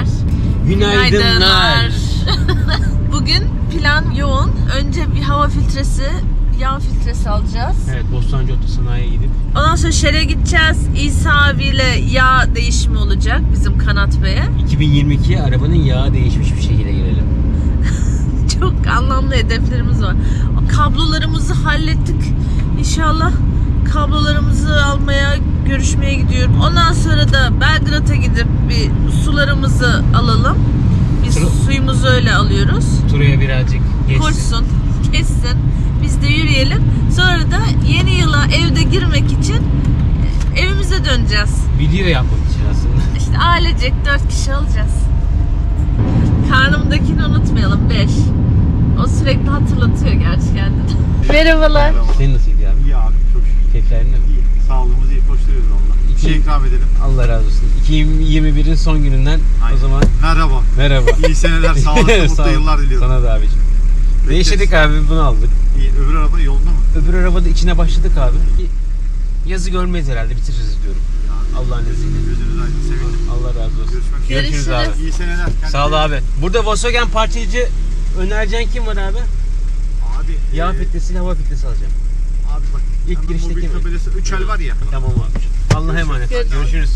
beyler. Günaydınlar. Bugün plan yoğun. Önce bir hava filtresi, yağ filtresi alacağız. Evet Bostancı Otosanayi'ye gidip Ondan sonra şere gideceğiz. İsa abiyle yağ değişimi olacak bizim Kanat Bey'e. 2022'ye arabanın yağı değişmiş bir şekilde girelim. Çok anlamlı hedeflerimiz var. Kablolarımızı hallettik. İnşallah kablolarımızı almaya, görüşmeye gidiyorum. Ondan sonra da Belgrad'a gidip bir sularımızı alalım. Biz Su- suyumuzu öyle alıyoruz. Turaya birazcık geçsin. Koşsun, kessin. Biz de yürüyelim. Sonra da yeni yıla evde girmek için evimize döneceğiz. Video yapmak için aslında. İşte ailecek dört kişi olacağız. Karnımdakini unutmayalım. Beş. O sürekli hatırlatıyor gerçi kendini. Merhabalar. Senin nasıl gidiyor abi? İyi abi çok şükür. Keyiflerin de mi? İyi. Sağlığımız iyi. Koşturuyoruz onunla. Bir şey ikram edelim. Allah razı olsun. 2021'in son gününden o Aynen. zaman Merhaba. merhaba. İyi seneler, sağlıklı, Sağ mutlu yıllar diliyorum. Sana da abicim. Değiştirdik abi bunu aldık. İyi. Öbür araba yolunda mı? Öbür arabada içine başladık abi. Yazı görmeyiz herhalde bitiririz diyorum. Allah'ın izniyle. Gözünüz aydın. Sevindim. Allah razı olsun. Görüşmek üzere. Görüşürüz Görüşürüz. abi. İyi seneler. Kendinize Sağ ol abi. Burada Volkswagen parçacı önereceğin kim var abi? Abi. Yağ e, filtresiyle hava filtresi alacağım. Abi bak. İlk hemen girişteki mi? tabelası 3 el var ya. Tamam abi. Allah'a emanet. Görüşürüz. Görüşürüz.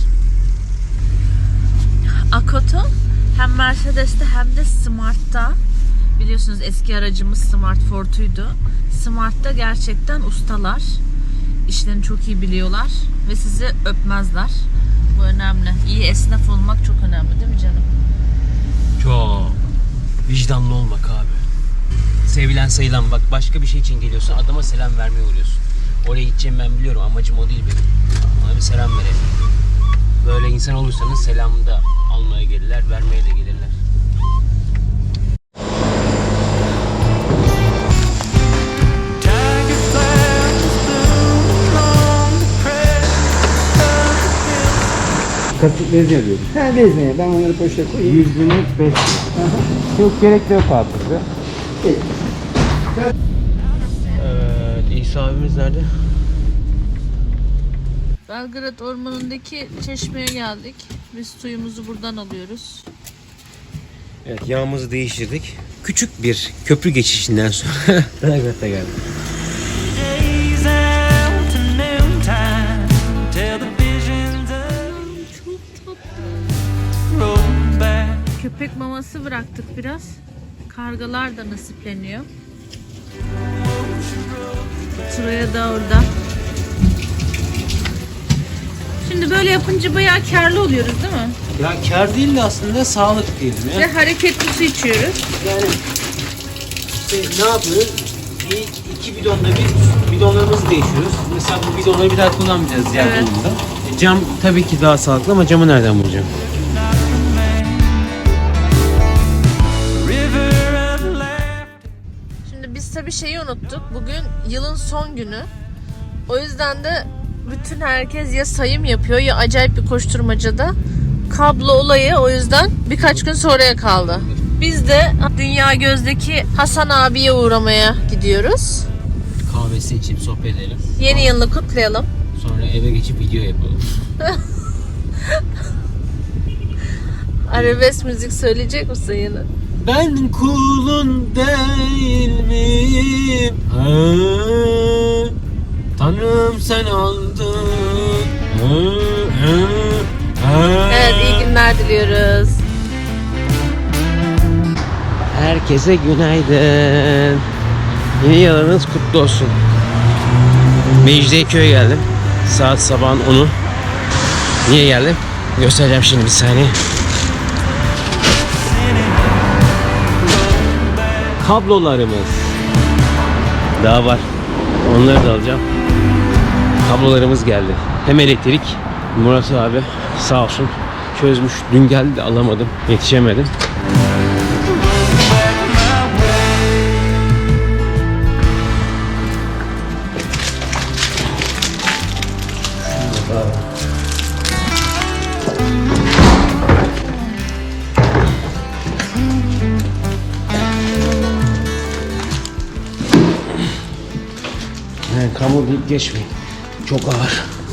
Akoto hem Mercedes'te hem de Smart'ta biliyorsunuz eski aracımız Smart Fort'uydu. Smart'ta gerçekten ustalar. İşlerini çok iyi biliyorlar ve sizi öpmezler. Bu önemli. İyi esnaf olmak çok önemli değil mi canım? Çok. Vicdanlı olmak abi. Sevilen sayılan bak başka bir şey için geliyorsun adama selam vermeye uğruyorsun. Oraya gideceğim ben biliyorum amacım o değil benim. Ona bir selam verelim. Böyle insan olursanız selamı da almaya gelirler, vermeye de gelirler. Kasıt bez yazıyoruz. Ha ne? Ben onları poşete koyayım. 100 günlük 5 Yok gerek de yok abi bize. Peki. Evet, İsa abimiz nerede? Belgrad Ormanı'ndaki çeşmeye geldik. Biz suyumuzu buradan alıyoruz. Evet yağımızı değiştirdik. Küçük bir köprü geçişinden sonra Belgrad'a geldik. Köpek maması bıraktık biraz. Kargalar da nasipleniyor. Turaya da orada. Şimdi böyle yapınca bayağı karlı oluyoruz değil mi? Ya kar değil de aslında sağlık diyelim ya. Ve hareketli su içiyoruz. Yani işte ne yapıyoruz? Bir, iki bidonda bir bidonlarımızı değişiyoruz. Mesela bu bidonları bir daha kullanmayacağız diğer Evet. durumda. E, Cam tabii ki daha sağlıklı ama camı nereden bulacağım? Tabii şeyi unuttuk. Bugün yılın son günü. O yüzden de bütün herkes ya sayım yapıyor ya acayip bir koşturmacada. Kablo olayı o yüzden birkaç gün sonraya kaldı. Biz de Dünya Göz'deki Hasan abiye uğramaya gidiyoruz. Kahvesi içip sohbet edelim. Yeni yılını kutlayalım. Sonra eve geçip video yapalım. Arabesk müzik söyleyecek misin yine? Ben kulun değil miyim? Ha, Tanrım sen aldın. Ha, ha, ha. Evet iyi günler diliyoruz. Herkese günaydın. Yeni yılınız kutlu olsun. Mecidiyeköy'e geldim. Saat sabahın 10'u. Niye geldim? Göstereceğim şimdi bir saniye. Kablolarımız. Daha var. Onları da alacağım. Kablolarımız geldi. Hem elektrik. Murat abi sağ olsun çözmüş. Dün geldi alamadım. Yetişemedim. Geçmeyin. Çok ağır.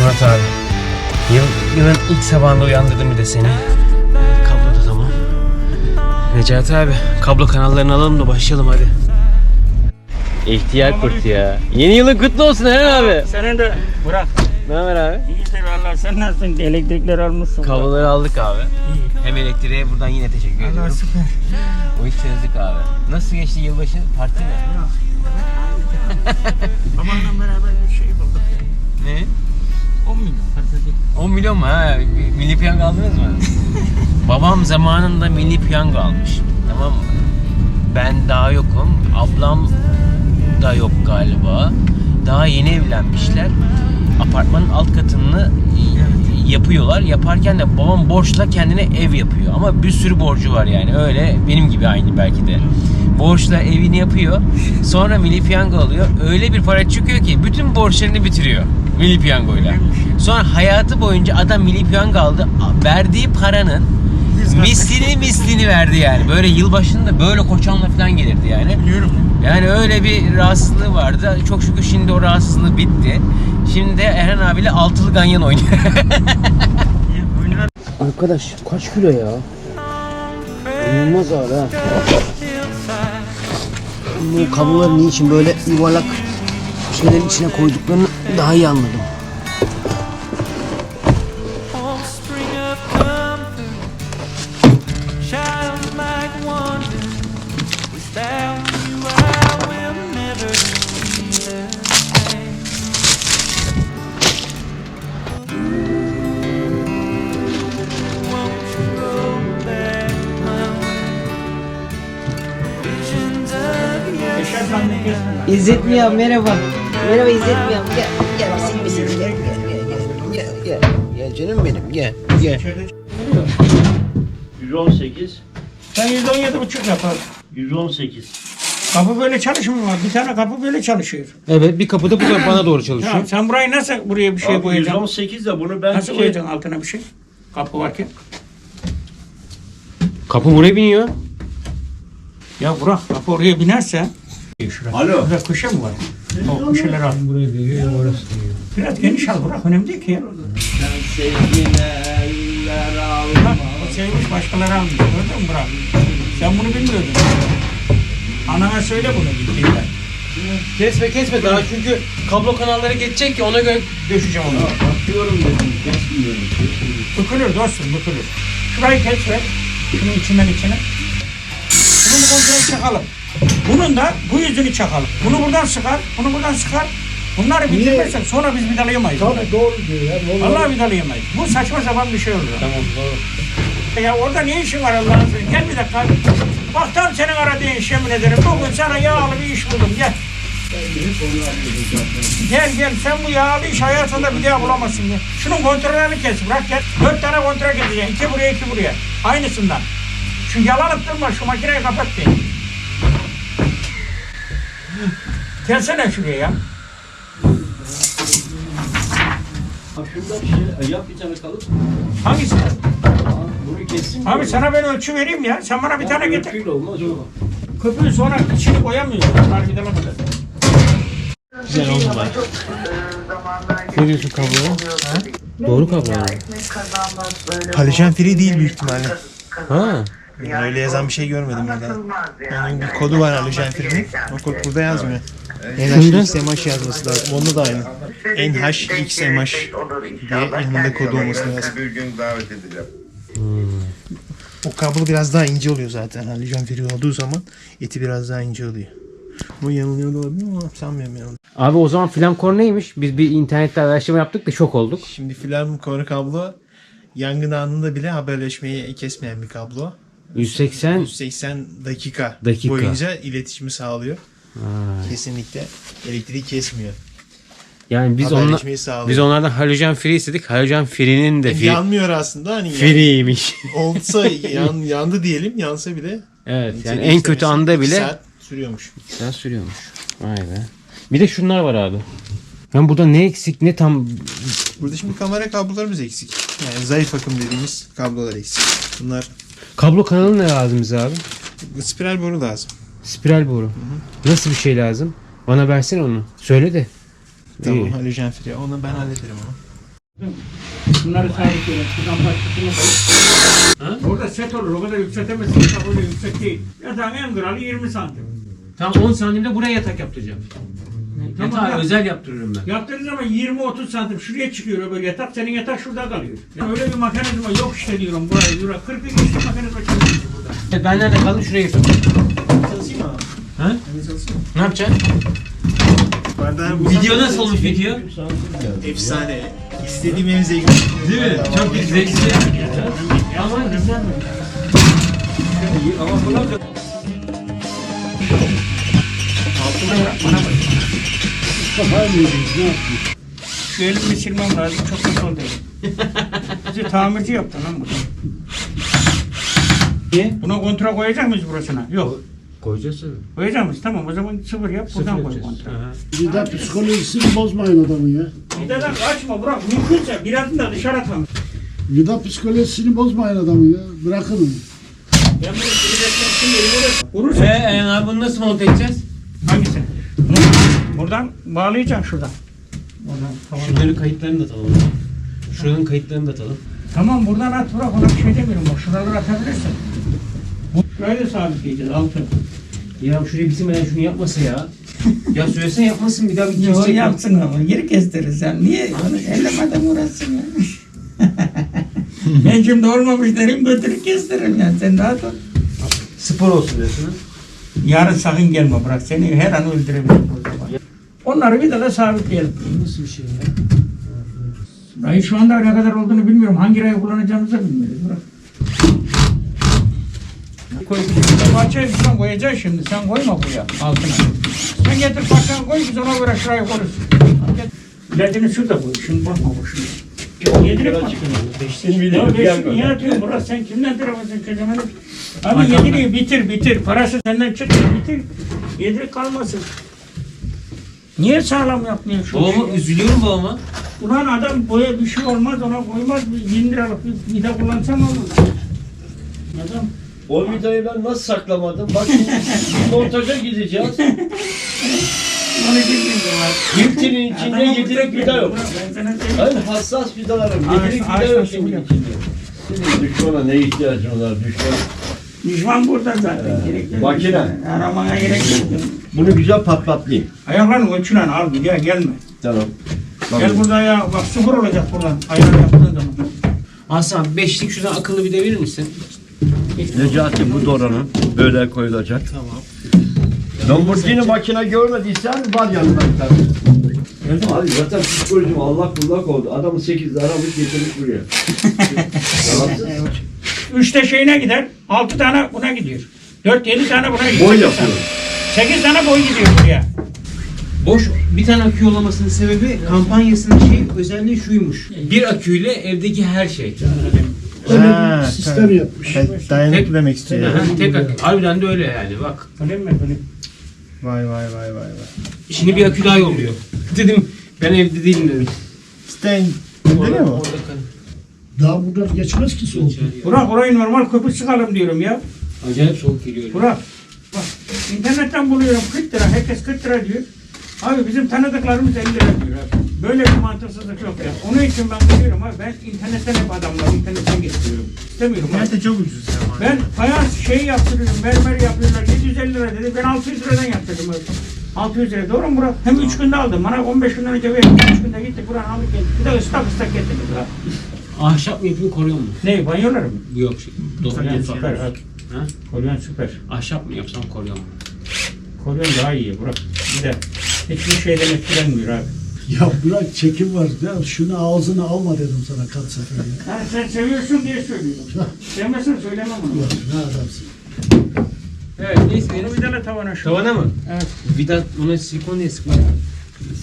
Murat abi. Yıl, yılın ilk sabahında uyandırdım bir de seni. Kablo da tamam. Necati abi kablo kanallarını alalım da başlayalım hadi. İhtiyar kurt ya. Yeni yılın kutlu olsun Eren abi. Senin de bırak. Ne haber abi? İyidir valla sen nasılsın? Elektrikleri almışsın. Kabloları aldık abi. Hem elektriğe buradan yine teşekkür Allah ediyorum. süper. O işi çözdük abi. Nasıl geçti yılbaşı? Parti mi? Babanla beraber bir şey bulduk. Ne? 10 milyon fazla değil. 10 milyon mu ha? Milli piyango aldınız mı? Babam zamanında milli piyango almış. Tamam mı? Ben daha yokum. Ablam da yok galiba. Daha yeni evlenmişler. Apartmanın alt katını yapıyorlar. Yaparken de babam borçla kendine ev yapıyor. Ama bir sürü borcu var yani. Öyle benim gibi aynı belki de. Borçla evini yapıyor. Sonra milli piyango alıyor. Öyle bir para çıkıyor ki bütün borçlarını bitiriyor. Milli piyangoyla. Sonra hayatı boyunca adam milli piyango aldı. Verdiği paranın mislini mislini verdi yani. Böyle yılbaşında böyle koçanla falan gelirdi yani. Biliyorum. Yani öyle bir rahatsızlığı vardı. Çok şükür şimdi o rahatsızlığı bitti. Şimdi de Erhan abiyle altılı ganyan oynuyor. Arkadaş kaç kilo ya? İnanılmaz ağır ha. Bu kabloları niçin böyle yuvarlak şeylerin içine koyduklarını daha iyi anladım. İzzet mi ya merhaba. Merhaba İzzet mi ya? Gel gel misin misin gel gel gel gel gel canım benim gel gel. 118, Sen 117 buçuk yapar. 118. Kapı böyle çalışmıyor. Bir tane kapı böyle çalışıyor. Evet bir kapıda bu bana doğru çalışıyor. Tamam, sen burayı nasıl buraya bir şey Abi koyacaksın? 118 de bunu ben Nasıl şey, koyacaksın altına bir şey? Kapı varken. Kapı buraya biniyor. Ya bırak kapı oraya binerse. Şuraya. Alo. Burada köşe mi var? O köşeleri al. Buraya diyor, orası diyor. Biraz geniş al bırak. Önemli değil ki ya. Bak, o sevmiş başkaları almış. Gördün mü bırak? Sen bunu bilmiyordun. Anana söyle bunu gittiğinde. Kesme kesme daha çünkü kablo kanalları geçecek ki ona göre döşeceğim onu. Bakıyorum dedim, kesmiyorum. Bükülür dostum bükülür. Şurayı kes ver. Şunun içinden içine. Bunu bu kontrol çakalım. Bunun da bu yüzünü çakalım. Bunu buradan sıkar, bunu buradan sıkar. Bunları bitirmezsek sonra biz vidalayamayız. Tabii doğru diyor ya. Vallahi vidalayamayız. Bu saçma sapan bir şey oluyor. Tamam doğru. Ya orada ne işin var Allah'ın izniyle? Gel bir dakika. Bak tam senin aradığın işe yemin ederim. Bugün sana yağlı bir iş buldum. Gel. Gel gel sen bu yağlı iş hayatında bir daha bulamazsın ya. Şunun kontrolünü kes bırak gel. Dört tane kontrol keseceksin. İki buraya iki buraya. Aynısından. Şu yalanıp durma şu makineyi kapat diye. Gelsene şuraya ya. Şurada bir şey, yap bir tane kalıp. Hangisi? Bunu kessin. Abi sana ben ölçü vereyim ya. Sen bana bir tane getir. Ölçüyle olmaz o. Köpüğü sonra içini koyamıyorsun. Bunlar vidalamadı. Güzel oldu bak. Ne diyorsun kabloya? Doğru kablo yani. Halojen free değil büyük ihtimalle. Ha. Yani öyle yazan bir şey görmedim ben daha. Onun bir kodu var halojen free'nin. O kod burada yazmıyor. NHXMH yazması lazım. Onda da aynı. NHXMH diye yanında kodu olması lazım. Bir gün davet edeceğim. O kablo biraz daha ince oluyor zaten. Halojen free olduğu zaman eti biraz daha ince oluyor. Bu yanılıyor da olabilir ama sanmıyorum yanılıyor. Abi o zaman Flamcore neymiş? Biz bir internette araştırma yaptık da şok olduk. Şimdi konu kablo yangın anında bile haberleşmeyi kesmeyen bir kablo. 180 180 dakika, Dakika. boyunca iletişimi sağlıyor. Kesinlikle elektriği kesmiyor. yani biz onla, Haberleşmeyi sağlıyor. biz onlardan halojen free istedik. Halojen free'nin de free, Yanmıyor aslında hani free'ymiş. olsa yan, yandı diyelim yansa bile evet yani en kötü anda bile saat sürüyormuş. sen sürüyormuş. Vay be. Bir de şunlar var abi. Ben burada ne eksik ne tam Burada şimdi kamera kablolarımız eksik. Yani zayıf akım dediğimiz kablolar eksik. Bunlar kablo kanalı ne lazım bize abi? spiral boru lazım. Spiral boru. Nasıl bir şey lazım? Bana versene onu. Söyle de. Tamam İyi. halojen free. Onu ben hallederim onu. Bunları sabitleyelim. Şuradan başkasını koy. Orada set olur. O kadar yükseltemezsin. Öyle yüksek değil. Yatağın en kralı 20 santim. Tam 10 santimde buraya yatak yaptıracağım. Tamam, Yatağı yap. özel yaptırırım ben. Yaptığın zaman 20-30 santim şuraya çıkıyor böyle yatak. Senin yatak şurada kalıyor. Yani öyle bir mekanizma yok işte diyorum buraya. Yura 40'ı geçti mekanizma çalışıyor burada. Ben nerede kaldım şuraya yapacağım. Çalışayım mı abi? Ha? Ben çalışayım. Ne yapacaksın? Video nasıl olmuş video? Efsane. İstediğim en zevkli. Değil mi? Çok zevkli. Ama güzel mi? Ama bunlar da Şu elimi silmem lazım. Çok kötü oldu. Bizi tamirci yaptı lan bunu. Niye? Buna kontra koyacak mıyız burasına? Yok. Koyacağız tabii. Koyacak mıyız? Tamam o zaman sıfır yap. Buradan koy kontra. Bir de psikolojisini bozmayın adamın ya. Vidadan kaçma bırak. Mümkünse birazını da dışarı atmam. Vida psikolojisini bozmayın adamın ya. Bırakın onu. Ben bunu sinirletmek için elimi. Vurursa. Ee, abi bunu nasıl monte edeceğiz? Hangisi? Buradan bağlayacaksın şuradan. Oradan, tamam. Şunların kayıtlarını da atalım. Şuranın kayıtlarını da atalım. Tamam buradan at bırak ona bir şey demiyorum. Bak şuraları atabilirsin. Bu şöyle sabitleyeceğiz altı. Ya şuraya bitirmeden şunu yapmasa ya. ya söylesene yapmasın bir daha bir kesecek. yapsın ama geri kestiririz sen. Niye onu ellemeden uğraşsın ya? ben şimdi olmamış derim götürüp kestiririm ya. Sen rahat ol. Spor olsun diyorsun ha? Yarın sakın gelme bırak. Seni her an öldürebilirim. Onları bir daha sabitleyelim. Nasıl bir şey ya? Rayı şu anda ne kadar olduğunu bilmiyorum. Hangi rayı kullanacağımızı bilmiyoruz. Bırak. Koy. Parçayı sen koyacaksın şimdi. Sen koyma buraya altına. Sen getir parçanı koy biz ona göre şurayı koyarız. Ledini şurada koy. Şimdi bakma bu şimdi. Yedirip bak. Ya beşik niye atıyorsun burası? Sen kimden tarafısın çocuğum? Abi yediriyor bitir bitir. Parası senden çıktı bitir. Yedirip kalmasın. Niye sağlam yapmıyorsun şu Babama işi? üzülüyorum babama. Ulan adam boya bir şey olmaz ona koymaz. Bir 1000 liralık bir vida kullansam olur. Adam o vidayı ben nasıl saklamadım? Bak şimdi montaja gideceğiz. onu bilmiyorum var. Yırtının içinde yedirik vida yok. Ben sana söyleyeyim. Hassas vidalarım. Ağaç- vida yok ağaç şimdi içinde. Senin düşmana ne ihtiyacın var düşman? Düşman burada zaten. Gerek yok. makine. Aramana gerek yok. Bunu güzel patlatlayayım. Ayaklarını ölçülen al buraya gelme. Tamam. Gel Tamam. ya bak sıfır olacak buradan. Ayağını yaptığın zaman. Hasan beşlik şuradan akıllı bir de verir misin? Necati bu doranın böyle koyulacak. Tamam. Lamborghini makine görmediysen var yanında bir tane. Abi zaten psikolojim Allah kullak oldu. Adamı 8'de aramış getirmiş buraya. Yalansız. Üçte şeyine gider. Altı tane buna gidiyor. Dört yedi tane buna gidiyor. Boy yapıyorum. 8 tane boy gidiyor buraya. Boş bir tane akü yollamasının sebebi kampanyasının şey özelliği şuymuş. Bir aküyle evdeki her şey. Öyle sistem yapmış. Evet, dayanıklı demek istiyor. yani. Aha, tek akü. Harbiden de öyle yani bak. Öyle mi? Vay vay vay vay vay. Şimdi bir akü daha yolluyor. Dedim ben evde değilim dedim. İşte Orada- mi? orada kal- Daha buradan geçmez ki soğuk. Burak orayı normal köpük çıkalım diyorum ya. Acayip soğuk geliyor. Burak internetten buluyorum 40 lira herkes 40 lira diyor. Abi bizim tanıdıklarımız 50 lira diyor abi. Böyle bir mantıksızlık yok ya. Onun için ben diyorum abi ben internetten hep adamlar internetten getiriyorum. İstemiyorum abi. Nerede çok ucuz ya. Ben fayans şey yaptırıyorum, mermer yapıyorlar 750 lira dedi. Ben 600 liradan yaptırdım abi. 600 lira doğru mu Burak? Hem 3 günde aldım. Bana 15 günden önce verdim. 3 günde gittik Burak'ın aldık geldik. Bir de ıslak ıslak getirdik Burak. Ahşap mı yapayım koruyun mu? Ne banyolar mı? Yok şey. Kolyen Doğru. süper. Ha? Ha? Kolyen süper. Ahşap mı yapsam koruyor mu? Kolyen daha iyi Burak. Bir de hiçbir şeyden etkilenmiyor abi. Ya bırak çekim var. Ya şunu ağzına alma dedim sana kaç sefer ya. Ha, sen seviyorsun diye söylüyorum. Sevmezsen söylemem onu. Ya ne adamsın. Evet neyse Bunu bir tane tavana şu. Tavana mı? Evet. Vida buna silikon diye sıkma.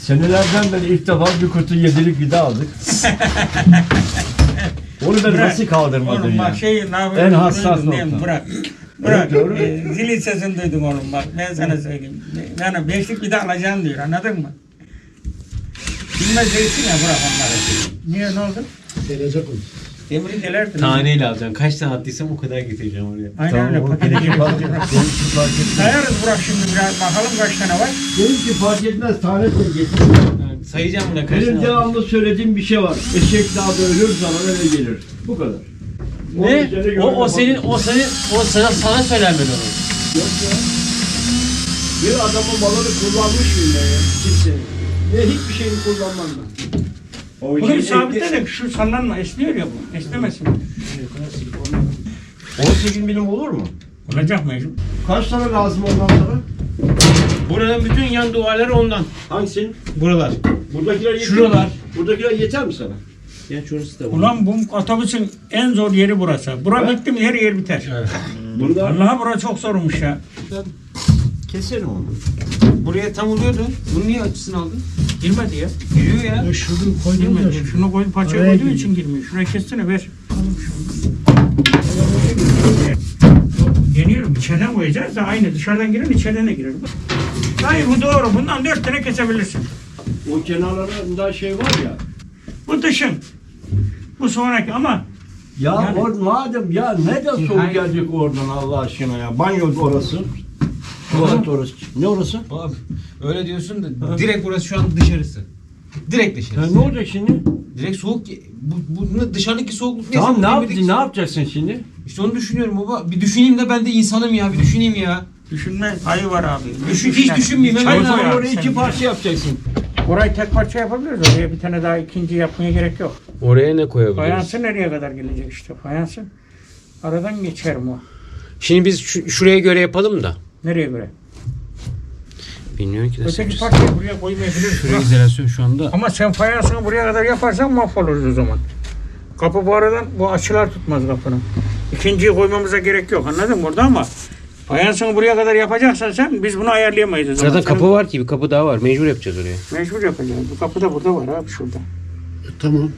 Senelerden beri ilk defa bir kutu yedilik vida aldık. Onu ben Bırak. nasıl kaldırmadım Oğlum ya? bak şey ne yapıyorsun? En hassas nokta. Bırak. Bırak. doğru. Ee, zilin sesini duydum oğlum bak. Ben sana söyleyeyim. Yani beşlik bir de alacağım diyor. Anladın mı? Bilmez değilsin ya bırak onları. Niye ne oldu? Gelecek onu. Demiri delerdin. Taneyle alacağım. Kaç tane attıysam o kadar getireceğim oraya. Aynen öyle. Paketi etmez. Benimki fark etmez. Sayarız Burak şimdi biraz bakalım kaç tane var. Benimki fark etmez. Tane de getir. Sayacağım buna kaç Benim tane devamlı söylediğim bir şey var. Eşek dağda ölür zaman eve gelir. Bu kadar. Ne? O, o senin, o senin, o sana, sana söylenmedi onun. Bir adamın malını kullanmış mıyım ben ya? Kimse. Ne hiçbir şeyini kullanmam ben. O Bunu sabitledik. Şu sallanma esniyor ya bu. Esnemesin. 18 bilim olur mu? Olacak mecbur. Kaç tane lazım ondan sonra? Buranın bütün yan duvarları ondan. Hangisin? Buralar. Buradakiler yeter Şuralar. Buradakiler yeter mi sana? Ya şurası da Ulan bu otobüsün en zor yeri burası. Bura bitti mi her yer biter. Bunda Allah'a bura çok zormuş ya. keserim onu. Buraya tam oluyordu. Bunu niye açısını aldın? Girmedi ya. Giriyor ya. Ya şunu koydum ya. Girmedi. şu- Şunu koy parçaya Araya koyduğu giriyor. için girmiyor. Şuraya kessene ver. Deniyorum içeriden koyacağız da aynı dışarıdan giren içeriden de girer. Hayır bu doğru. Bundan dört tane kesebilirsin. O kenarlarında şey var ya. Bu dışın. Bu sonraki ama Ya Yani- or madem ya neden soğuk Hayır. gelecek oradan Allah aşkına ya. Banyo orası. Tuvalet orası. Ne orası? Abi öyle diyorsun da direkt burası şu an dışarısı. Direkt Ya dışarısı. ne olacak şimdi? Direkt soğuk. Bu, bu ne- dışarıdaki soğukluk neyse. Tamam ne demedeki Ne yapacaksın şimdi? İşte onu düşünüyorum baba. Bir düşüneyim de ben de insanım ya. Bir düşüneyim ya. düşünme payı var abi. Düşün- hiç düşünmeyeyim, Çay hemen O koy zaman abi orayı sen. iki parça yapacaksın. Orayı tek parça yapabiliriz. Oraya bir tane daha ikinci yapmaya gerek yok. Oraya ne koyabiliriz? Fayansı nereye kadar gelecek işte. Fayansı aradan geçer mi o? Şimdi biz şu- şuraya göre yapalım da. Nereye göre? Bilmiyorum ki nasıl Öteki parçayı buraya koymayabiliriz. Şuraya izolasyon şu anda. Ama sen fayansını buraya kadar yaparsan mahvoluruz o zaman. Kapı bu aradan bu açılar tutmaz kapının. İkinciyi koymamıza gerek yok anladın mı burada ama fayansını buraya kadar yapacaksan sen biz bunu ayarlayamayız o zaman. Zaten Senin- kapı var ki bir kapı daha var. Mecbur yapacağız oraya. Mecbur yapacağız. Bu kapı da burada var abi şurada. E, Tamam.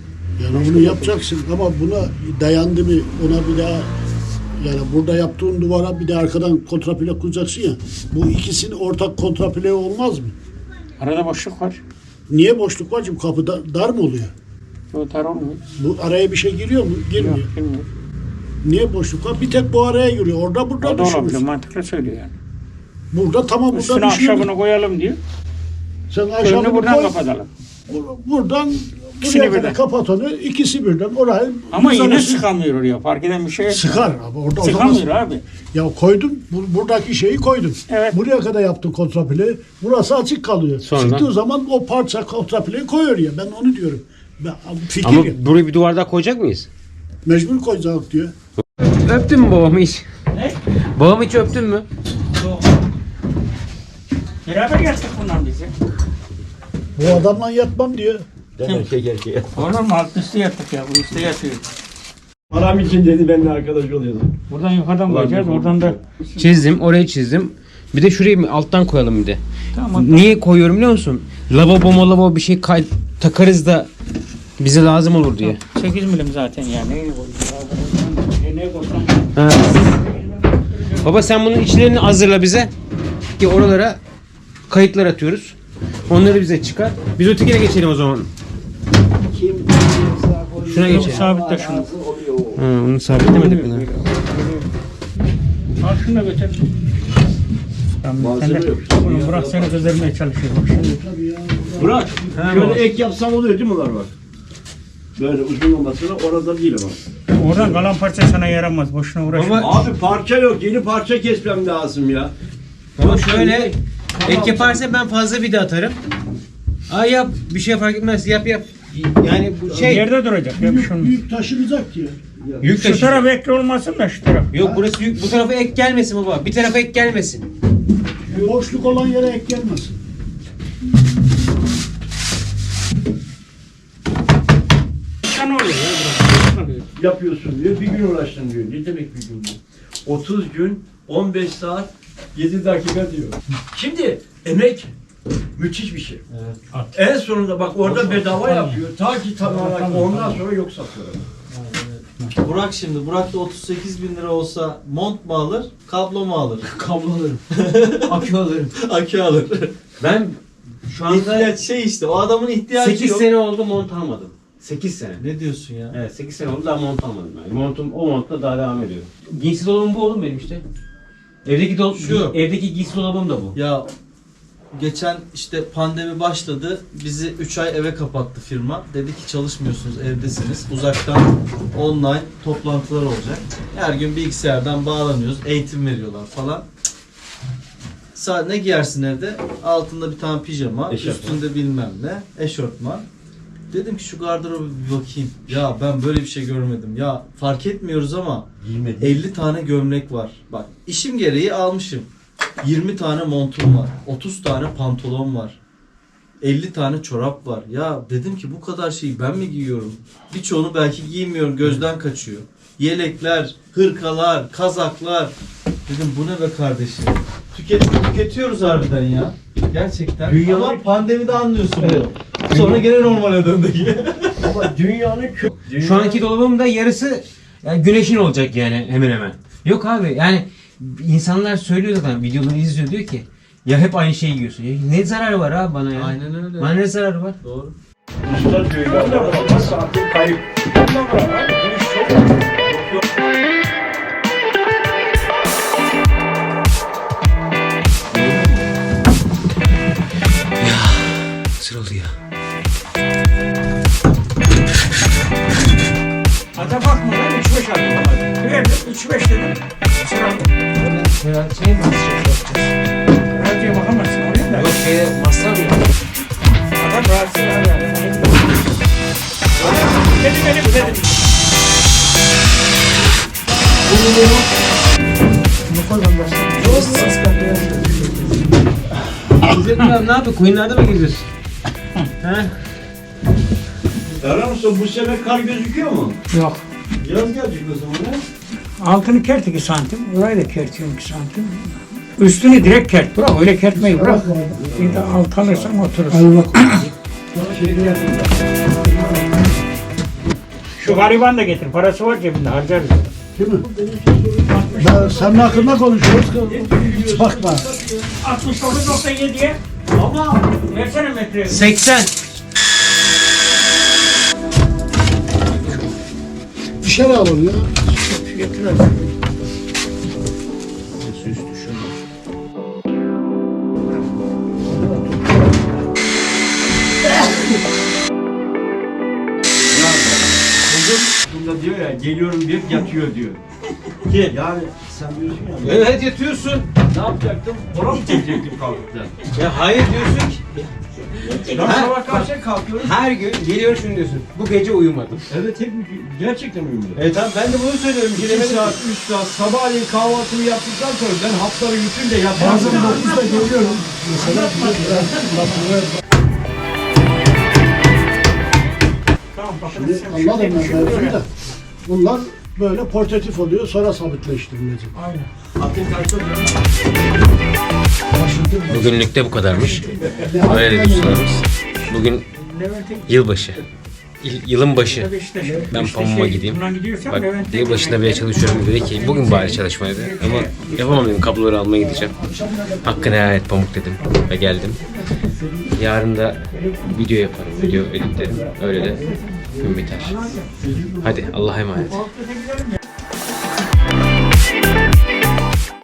Yani bunu yapacaksın ama buna dayandı mı ona bir daha yani burada yaptığın duvara bir de arkadan kontrapile kuracaksın ya. Bu ikisinin ortak kontrapile olmaz mı? Arada boşluk var. Niye boşluk var? Çünkü kapı da- dar mı oluyor? O dar olmuyor. Bu araya bir şey giriyor mu? Girmiyor. Yok bilmiyorum. Niye boşluk var? Bir tek bu araya giriyor. Orada burada O da olabilir. düşmüş. Mantıklı söylüyor yani. Burada tamam burada Üstüne düşüyor. ahşabını koyalım diyor. Sen Önünü aşağıda buradan koy. kapatalım. bur- Buradan İkisini buraya kadar birden. kapat onu. ikisi birden orayı Ama yine izolesi- sıkamıyor oraya. Fark eden bir şey. Sıkar abi orada o zaman Sıkamıyor abi. Ya koydun, bu- buradaki şeyi koydun. Evet. Buraya kadar yaptın kontrapili. Burası açık kalıyor. Sonra? Çıktığı zaman o parça kontrapileyi koyuyor ya. Ben onu diyorum. Ben, fikir Ama ya. buraya bir duvar daha koyacak mıyız? Mecbur koyacak diyor. Öptün mü babamı hiç? Ne? Babamı hiç öptün mü? Beraber yattık bundan bizi. Bu adamla yatmam diyor. Deme şeker şeker. Olur mu? Alt üstü yattık ya. Bu üstte yatıyor. Param için dedi benimle arkadaş oluyordu. Buradan yukarıdan koyacağız. Oradan da Çizdim, orayı çizdim. Bir de şurayı mı alttan koyalım bir de. tamam. Niye koyuyorum biliyor musun? Lavabo malabo bir şey kay- takarız da bize lazım olur diye. 8 milim zaten yani. Ha. Baba sen bunun içlerini hazırla bize. Ki oralara kayıtlar atıyoruz. Onları bize çıkar. Biz ötekine geçelim o zaman. Kim Şuna geçelim. Sabitle şunu. Ha, onu sabitlemedik mi? Al şunu da götür. Tamam, sen de, Burak seni kızdırmaya çalışıyor. Bak şimdi. Bırak. Şöyle ek yapsam oluyor değil mi bunlar bak? Böyle uzun olmasına orada değil ama. Oradan kalan parça sana yaramaz. Boşuna uğraşma. Baba- Abi parça yok. Yeni parça kesmem lazım ya. Ama şöyle ek yaparsa ben fazla vida atarım. Ay yap bir şey fark etmez yap yap. Yani bu şey Yerde duracak. Ya, Büyük, şunu. büyük taşınacak diyor. yük Şu taşı. taraf ekli olmasın da şu taraf. Yok burası yük. Bu tarafa ek gelmesin baba. Bir tarafa ek gelmesin. Boşluk olan yere ek gelmesin. Yapıyorsun diyor. Bir gün uğraştın diyor. Ne demek bir gün bu? 30 gün, 15 saat, 7 dakika diyor. Şimdi emek müthiş bir şey. En sonunda bak orada bedava yapıyor. Ta ki tamamen ondan sonra yok satıyor. Burak şimdi, Burak da 38 bin lira olsa mont mu alır, kablo mu alır? Kablo alırım. Akü alırım. Akü alır. Ben şu anda İhtiyaç şey işte, o adamın ihtiyacı 8 yok. sene oldu mont almadım. 8 sene. Ne diyorsun ya? Evet 8 sene oldu daha mont almadım yani. Montum o montla daha devam ediyorum. Giysi dolabım bu oğlum benim işte. Evdeki dol Şu. evdeki giysi dolabım da bu. Ya geçen işte pandemi başladı. Bizi 3 ay eve kapattı firma. Dedi ki çalışmıyorsunuz, evdesiniz. Uzaktan online toplantılar olacak. Her gün bilgisayardan bağlanıyoruz. Eğitim veriyorlar falan. Sa ne giyersin evde? Altında bir tane pijama, üstünde bilmem ne, eşortman. Dedim ki şu gardıroba bir bakayım. Ya ben böyle bir şey görmedim. Ya fark etmiyoruz ama 50 tane gömlek var. Bak işim gereği almışım. 20 tane montum var. 30 tane pantolon var. 50 tane çorap var. Ya dedim ki bu kadar şeyi ben mi giyiyorum? Birçoğunu belki giymiyorum. Gözden kaçıyor. Yelekler, hırkalar, kazaklar. Dedim bu ne be kardeşim? Tüket, tüketiyoruz harbiden ya. Gerçekten. Ama pandemide anlıyorsun bunu. Sonra gene normale döndük. Ama dünyanın kö- Şu anki dolabım da yarısı yani güneşin olacak yani hemen hemen. Yok abi yani insanlar söylüyor zaten videoları izliyor diyor ki ya hep aynı şeyi yiyorsun. Ya ne zararı var abi bana ya? Aynen öyle. Bana ne zararı var? Doğru. usta düğünlerden olmazsa akıl kayıp. Ondan sonra bu Sırıldı ya. Ata bakma lan 3-5 aldım. Verdim 3-5 dedim. Sıra. Şey mi yapacağız? Radyoya bakamazsın oraya da. Yok şeye mı yapacağız? Adam rahatsız abi. Dedim benim dedim. İzzet abi ne yapıyor? Koyunlarda mı geziyorsun? He? Mısın bu sene kar gözüküyor mu? Yok. Yaz gelecek o zaman ha? Altını kert 2 santim. Orayı da kertiyorum 2 santim. Üstünü direkt kert bırak. Öyle kertmeyi bırak. Bir de alt alırsan oturursun. Şu gariban da getir. Parası var cebinde harcarız. Değil mi? Ben senin hakkında konuşuyoruz. Hiç bakma. 69.7'ye ama versene metreye. 80. Dışarı alın ya. Hadi. Bunda diyor ya geliyorum diyor yatıyor diyor. Gel. Yani sen diyorsun ya. Evet yatıyorsun. Ne yapacaktım? Hora mı çekecektim kalkıp Ya hayır diyorsun ki. Ben sabah karşıya kalkıyorum. Her gün geliyor şunu diyorsun. Bu gece uyumadım. Evet hep gerçekten uyumuyor. Evet tamam ben de bunu söylüyorum. Bir şey 2 demedim. saat, 3 saat sabahleyin kahvaltımı yaptıktan sonra ben haftaları bütün de. Bazen 9'da geliyorum. Mesela Tamam bakın. Şimdi anladım ben mevzuyu da. Bunlar böyle portatif oluyor sonra sabitleştirilecek. Aynen. Bugünlük de bu kadarmış. Öyle dedi ustalarımız. Bugün yılbaşı. Yıl- yılın başı. Ben pamuğa gideyim. Bak yılbaşında bile çalışıyorum dedi ki bugün bari çalışma dedi. Ama yapamam dedim kabloları almaya gideceğim. Hakkını helal et pamuk dedim ve geldim. Yarın da video yaparım, video editlerim. Öyle de gün biter. Hadi Allah'a emanet.